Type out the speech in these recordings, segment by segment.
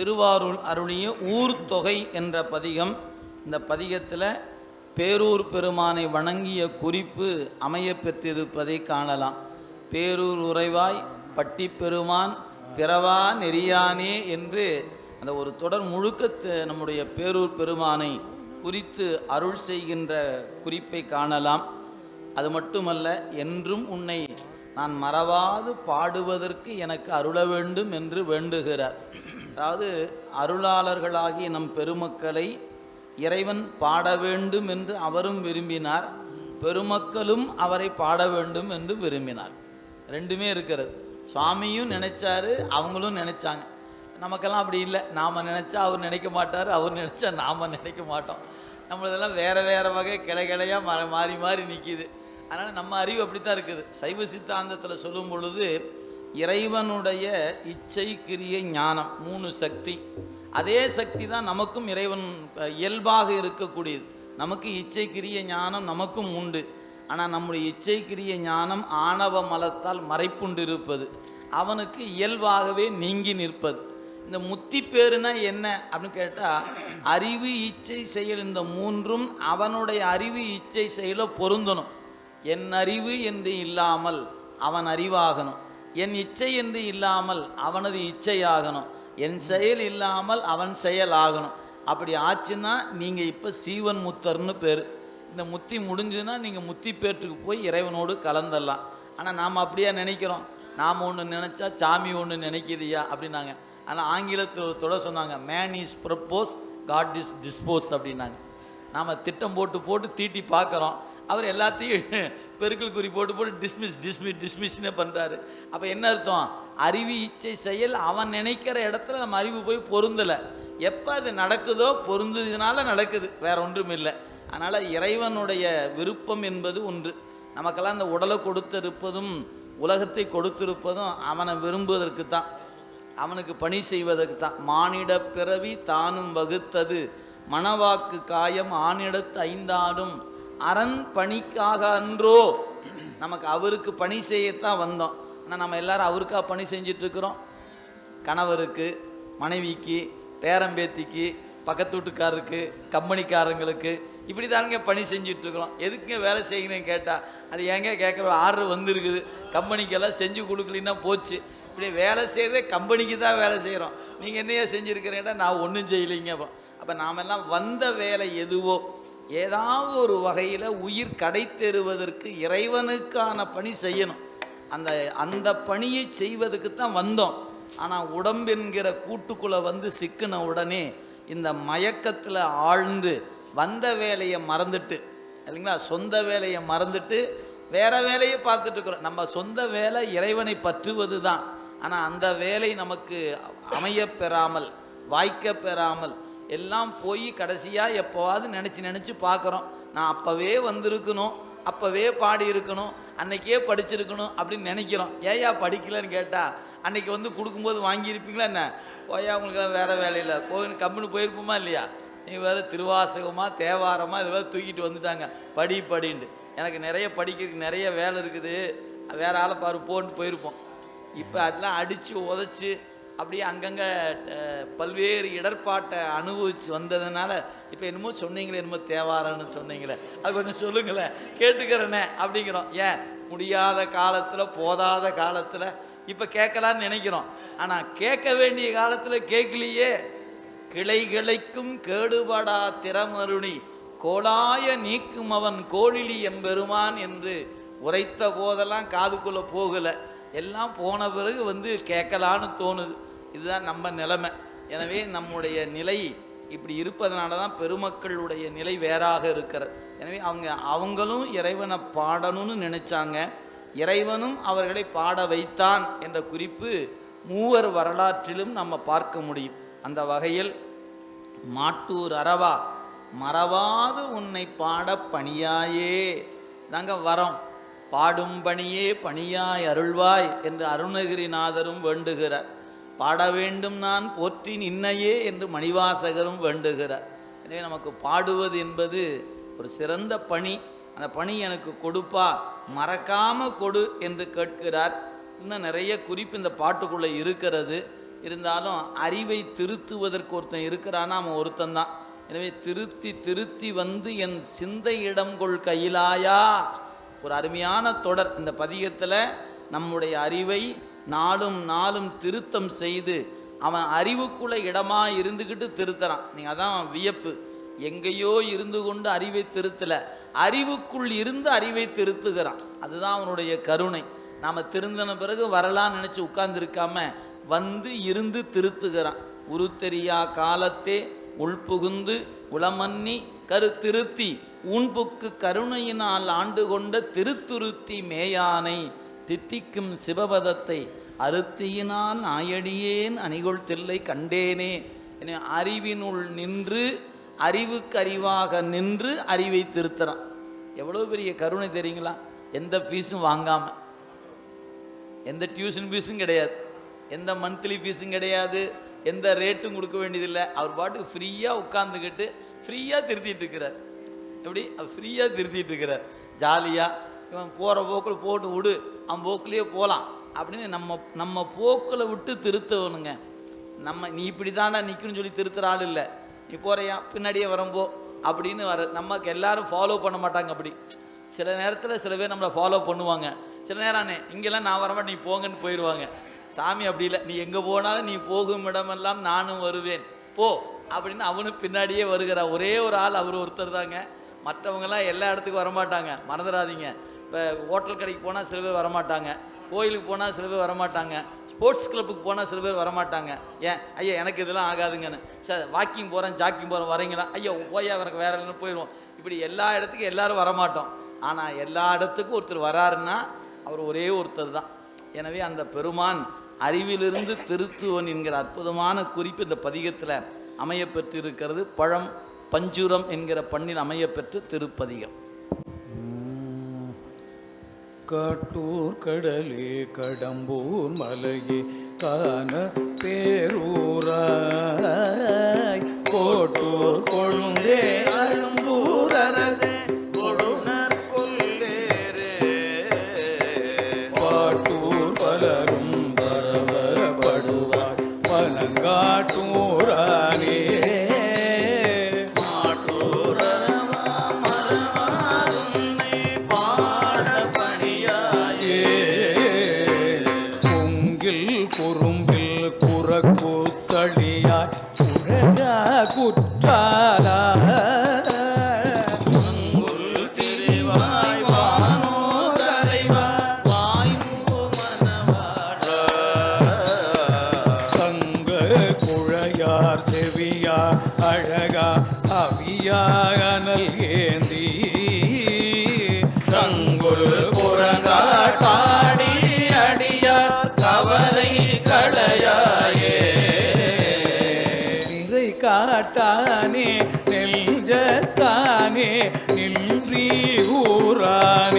திருவாரூர் அருளிய ஊர் தொகை என்ற பதிகம். இந்த பதிகத்தில் பேரூர் பெருமானை வணங்கிய குறிப்பு அமைய பெற்றிருப்பதை காணலாம். பேரூர் உறைவாய் பட்டி பெருமான் பிறவா நெறியானே என்று அந்த ஒரு தொடர் முழுக்க நம்முடைய பேரூர் பெருமானை குறித்து அருள் செய்கின்ற குறிப்பை காணலாம். அது மட்டுமல்ல என்றும் உன்னை நான் மறவாது பாடுவதற்கு எனக்கு அருள வேண்டும் என்று வேண்டுகிறார். அதாவது அருளாளர்களாகிய நம் பெருமக்களை இறைவன் பாட வேண்டும் என்று அவரும் விரும்பினார். பெருமக்களும் அவரை பாட வேண்டும் என்று விரும்பினார். ரெண்டுமே இருக்கிறது. சுவாமியும் நினைச்சாரு அவங்களும் நினைச்சாங்க. நமக்கெல்லாம் அப்படி இல்லை. நாம் நினச்சா அவர் நினைக்க மாட்டார் அவர் நினச்சா நாம் நினைக்க மாட்டோம். நம்மளதெல்லாம் வேறு வேறு வகை கிளை கிளையாக மாறி மாறி நிற்கிது அதனால் நம்ம அறிவு அப்படித்தான் இருக்குது. சைவ சித்தாந்தத்தில் சொல்லும் பொழுது இறைவனுடைய இச்சை கிரிய ஞானம் மூணு சக்தி. அதே சக்தி தான் நமக்கும் இறைவன் இயல்பாக இருக்கக்கூடியது. நமக்கு இச்சை கிரிய ஞானம் நமக்கும் உண்டு. ஆனால் நம்முடைய இச்சை கிரிய ஞானம் ஆணவ மலத்தால் மறைப்புண்டு இருப்பது அவனுக்கு இயல்பாகவே நீங்கி நிற்பது. இந்த முத்தி பேருனா என்ன அப்படின்னு கேட்டால் அறிவு இச்சை செயல் இந்த மூன்றும் அவனுடைய அறிவு இச்சை செயலை பொருந்தணும். என் அறிவு என்று இல்லாமல் அவன் அறிவாகணும். என் இச்சை என்று இல்லாமல் அவனது இச்சையாகணும். என் செயல் இல்லாமல் அவன் செயல் ஆகணும் அப்படி ஆச்சுன்னா நீங்கள் இப்போ சீவன் முத்தர்னு பேர். இந்த முத்தி முடிஞ்சுன்னா நீங்கள் முத்தி பேற்றுக்கு போய் இறைவனோடு கலந்துடலாம் ஆனால் நாம் அப்படியே நினைக்கிறோம்? நாம் ஒன்று நினச்சா சாமி ஒன்று நினைக்கிறியா? அப்படின்னாங்க. ஆனால் ஆங்கிலத்தில் ஒரு தொடர் சொன்னாங்க man is propose God is dispose அப்படின்னாங்க. நாம் திட்டம் போட்டு போட்டு தீட்டி பார்க்குறோம் அவர் எல்லாத்தையும் பெருக்கல் குறி போட்டு போட்டு டிஸ்மிஸ் டிஸ்மிஸ் டிஸ்மிஸ்னே பண்ணுறாரு அப்போ என்ன அர்த்தம்? அறிவு இச்சை செயல் அவன் நினைக்கிற இடத்துல நம்ம அறிவு போய் பொருந்தலை. எப்போ அது நடக்குதோ பொருந்ததுனால நடக்குது. வேற ஒன்றும் இல்லை. அதனால் இறைவனுடைய விருப்பம் என்பது ஒன்று. நமக்கெல்லாம் இந்த உடலை கொடுத்திருப்பதும் உலகத்தை கொடுத்திருப்பதும் அவனை விரும்புவதற்கு தான். அவனுக்கு பணி செய்வதற்கு தான். மானிட பிறவி தானும் வகுத்தது. மணவாக்கு காயம் ஆணிடத்து ஐந்தாடும். அரண் பணிக்காக அன்றோ. நமக்கு அவருக்கு பணி செய்யத்தான் வந்தோம். ஆனால் நம்ம எல்லாரும் அவருக்கா பணி செஞ்சிட்ருக்குறோம். கணவருக்கு மனைவிக்கு பேரம்பேத்திக்கு பக்கத்து வீட்டுக்காரருக்கு கம்பெனிக்காரங்களுக்கு இப்படி தானுங்க பணி செஞ்சிட்ருக்குறோம். எதுக்குங்க வேலை செய்கிறேன்னு கேட்டால் அது ஏங்க கேட்குற ஆர்டர் வந்திருக்குது. கம்பெனிக்கெல்லாம் செஞ்சு கொடுக்கலின்னா போச்சு. இப்படி வேலை செய்கிறதே கம்பெனிக்கு தான் வேலை செய்கிறோம் நீங்கள் என்னையா செஞ்சுருக்கிறேன்டா நான் ஒன்றும் செய்யலைங்க அப்போ. அப்போ நாமெல்லாம் வந்த வேலை எதுவோ ஏதாவது ஒரு வகையில் உயிர் கடை தேறுவதற்கு இறைவனுக்கான பணி செய்யணும். அந்த அந்த பணியை செய்வதுக்கு தான் வந்தோம். ஆனால் உடம்பென்கிற கூட்டுக்குள்ளே வந்து சிக்கின உடனே இந்த மயக்கத்தில் ஆழ்ந்து வந்த வேலையை மறந்துட்டு இல்லைங்களா? சொந்த வேலையை மறந்துட்டு வேற வேலையை பார்த்துட்டு இருக்கிறோம். நம்ம சொந்த வேலை இறைவனை பற்றுவது தான் ஆனால் அந்த வேலை நமக்கு அமையப் பெறாமல் வாய்க்க பெறாமல் எல்லாம் போய் கடைசியாக எப்போவாது நினச்சி நினச்சி பார்க்குறோம். நான் அப்போவே வந்திருக்கணும் அப்போவே பாடி இருக்கணும் அன்னைக்கே படிச்சிருக்கணும் அப்படின்னு நினைக்கிறோம். ஏயா படிக்கலன்னு கேட்டால் அன்னைக்கு வந்து கொடுக்கும்போது வாங்கியிருப்பீங்களா என்ன? போயா உங்களுக்கெல்லாம் வேறு வேலையில் போய் கம்முன்னு போயிருப்போமா இல்லையா? நீ வேறு திருவாசகமாக தேவாரமாக இது வேறு தூக்கிட்டு வந்துட்டாங்க. படி படின்ட்டு. எனக்கு நிறைய படிக்கிறதுக்கு நிறைய வேலை இருக்குது. வேறு ஆளை பாரு போன்ட்டு போயிருப்போம். இப்போ அதெல்லாம் அடித்து உதச்சி அப்படியே அங்கங்கே பல்வேறு இடர்பாட்டை அனுபவிச்சு வந்ததுனால இப்போ என்னமோ சொன்னீங்களே என்னமோ தேவாரன்னு சொன்னீங்களே. அது கொஞ்சம் சொல்லுங்களேன். கேட்டுக்கிறேனே அப்படிங்கிறோம். ஏன்? முடியாத காலத்தில் போதாத காலத்தில் இப்போ கேட்கலான்னு நினைக்கிறோம். ஆனால் கேட்க வேண்டிய காலத்தில் கேட்கலையே. கிளை கிளைக்கும் கேடுபடா திறமருணி கோலாய நீக்கும் அவன் கோழிலி எம்பெருமான் என்று உரைத்த போதெல்லாம் காதுக்குள்ளே போகலை. எல்லாம் போன பிறகு வந்து கேட்கலான்னு தோணுது. இதுதான் நம்ம நிலைமை. எனவே நம்முடைய நிலை இப்படி இருப்பதனால தான் பெருமக்களுடைய நிலை வேறாக இருக்கிறது. எனவே அவங்க அவங்களும் இறைவனை பாடணும்னு நினைச்சாங்க. இறைவனும் அவர்களை பாட வைத்தான் என்ற குறிப்பு மூவர் வரலாற்றிலும் நம்ம பார்க்க முடியும். அந்த வகையில் மாட்டூர் அறவா மறவாது உன்னை பாட பணியாயே தாங்க வரோம். பாடும் பணியே பணியாய் அருள்வாய் என்று அருணகிரிநாதரும் வேண்டுகிறார். பாட வேண்டும் நான் போற்றி நின்னையே என்று மணிவாசகரும் வேண்டுகிறார். எனவே நமக்கு பாடுவது என்பது ஒரு சிறந்த பணி. அந்த பணி எனக்கு கொடுப்பா மறக்காம கொடு என்று கேட்கிறார். இன்னும் நிறைய குறிப்பு இந்த பாட்டுக்குள்ளே இருக்கிறது. இருந்தாலும் அறிவை திருத்துவதற்கு ஒருத்தன் இருக்கிறான்னா அவன் ஒருத்தன் தான் எனவே திருத்தி திருத்தி வந்து என் சிந்தை இடம் கொள் கையிலாயா? ஒரு அருமையான தொடர் இந்த பதிகத்தில் நம்முடைய அறிவை நாளும் நாளும் திருத்தம் செய்து அவன் அறிவுக்குள்ள இடமா இருந்துக்கிட்டு திருத்துறான். நீங்கள் அதான் வியப்பு. எங்கேயோ இருந்து கொண்டு அறிவை திருத்தல. அறிவுக்குள் இருந்து அறிவை திருத்துகிறான். அதுதான் அவனுடைய கருணை. நாம் திருந்தின பிறகு வரலான்னு நினச்சி உட்கார்ந்துருக்காம வந்து இருந்து திருத்துகிறான். உருத்தெரியா காலத்தே உள்புகுந்து உளமன்னி கருத்திருத்தி. உன்புக்கு கருணையினால் ஆண்டு கொண்ட திருத்துருத்தி மேயானை. தித்திக்கும் சிவபதத்தை அறுத்தியினால் நாயடியேன் அணிகொள் தில்லை கண்டேனே. என அறிவினுள் நின்று அறிவுக்கு அறிவாக நின்று அறிவை திருத்துறான். எவ்வளோ பெரிய கருணை தெரியுங்களா? எந்த ஃபீஸும் வாங்காமல் எந்த டியூஷன் ஃபீஸும் கிடையாது. எந்த மந்த்லி ஃபீஸும் கிடையாது. எந்த ரேட்டும் கொடுக்க வேண்டியதில்லை. அவர் பாட்டுக்கு ஃப்ரீயாக உட்காந்துக்கிட்டு ஃப்ரீயாக திருத்திட்டு இருக்கிறார். எப்படி? அவர் ஃப்ரீயாக திருத்திட்டு இருக்கிறார். ஜாலியாக இவன் போகிற போக்கில் போட்டு விடு அவன் போக்குலேயே போகலாம் அப்படின்னு நம்ம நம்ம போக்கில் விட்டு திருத்தவனுங்க. நம்ம நீ இப்படி தாண்டா நிற்கணும்னு சொல்லி திருத்துற ஆள் இல்லை. நீ போகிறையா பின்னாடியே வரம்போ அப்படின்னு வர நமக்கு எல்லாரும் ஃபாலோ பண்ண மாட்டாங்க அப்படி. சில நேரத்தில் சில பேர் நம்மளை ஃபாலோ பண்ணுவாங்க. சில நேரம் இங்கெல்லாம் நான் வரமாட்டேன் நீ போங்கன்னு போயிடுவாங்க சாமி அப்படி இல்லை நீ எங்கே போனாலும் நீ போகும் இடமெல்லாம் நானும் வருவேன். போ அப்படின்னு அவனும் பின்னாடியே வருகிறா. ஒரே ஒரு ஆள் அவர் ஒருத்தர் தாங்க. மற்றவங்கெல்லாம் எல்லா இடத்துக்கும் வரமாட்டாங்க. மறந்துடாதீங்க. இப்போ ஹோட்டல் கடைக்கு போனால் சில பேர் வரமாட்டாங்க. கோயிலுக்கு போனால் சில பேர் வரமாட்டாங்க. ஸ்போர்ட்ஸ் கிளப்புக்கு போனால் சில பேர் வரமாட்டாங்க. ஏன்? ஐயா எனக்கு இதெல்லாம் ஆகாதுங்கன்னு. சார் வாக்கிங் போகிறேன் ஜாக்கிங் போகிறேன் வரீங்களா? ஐயா போயா எனக்கு வேற இல்லைன்னு போயிடுவோம். இப்படி எல்லா இடத்துக்கும் எல்லாரும் வரமாட்டோம். ஆனால் எல்லா இடத்துக்கும் ஒருத்தர் வராருன்னா அவர் ஒரே ஒருத்தர் தான். எனவே அந்த பெருமான் அறிவிலிருந்து திருத்துவன் என்கிற அற்புதமான குறிப்பு இந்த பதிகத்தில் அமையப்பெற்றிருக்கிறது. பழம் பஞ்சுரம் என்கிற பண்ணில் அமையப்பெற்று திருப்பதிகம். காட்டூர் கடலே கடம்பூர் மலையே காண பேரூராய். கோட்டூர் கொழுந்தே பூத்தளியாய் குழகா குற்றாலா நின்றி ஊரானே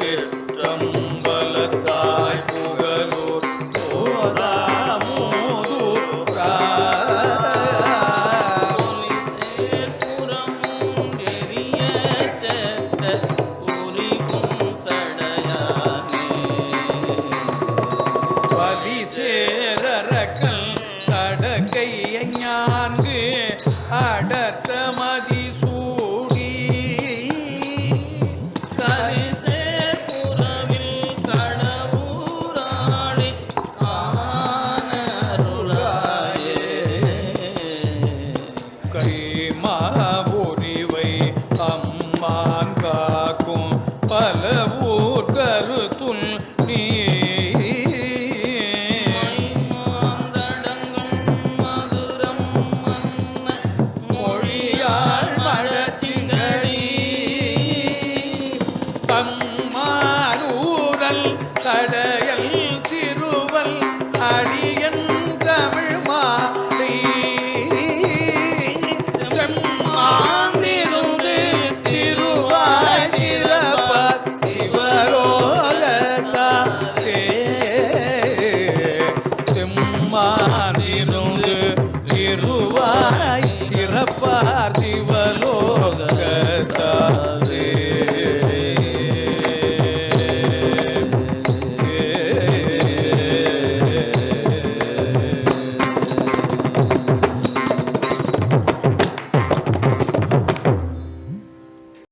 Later.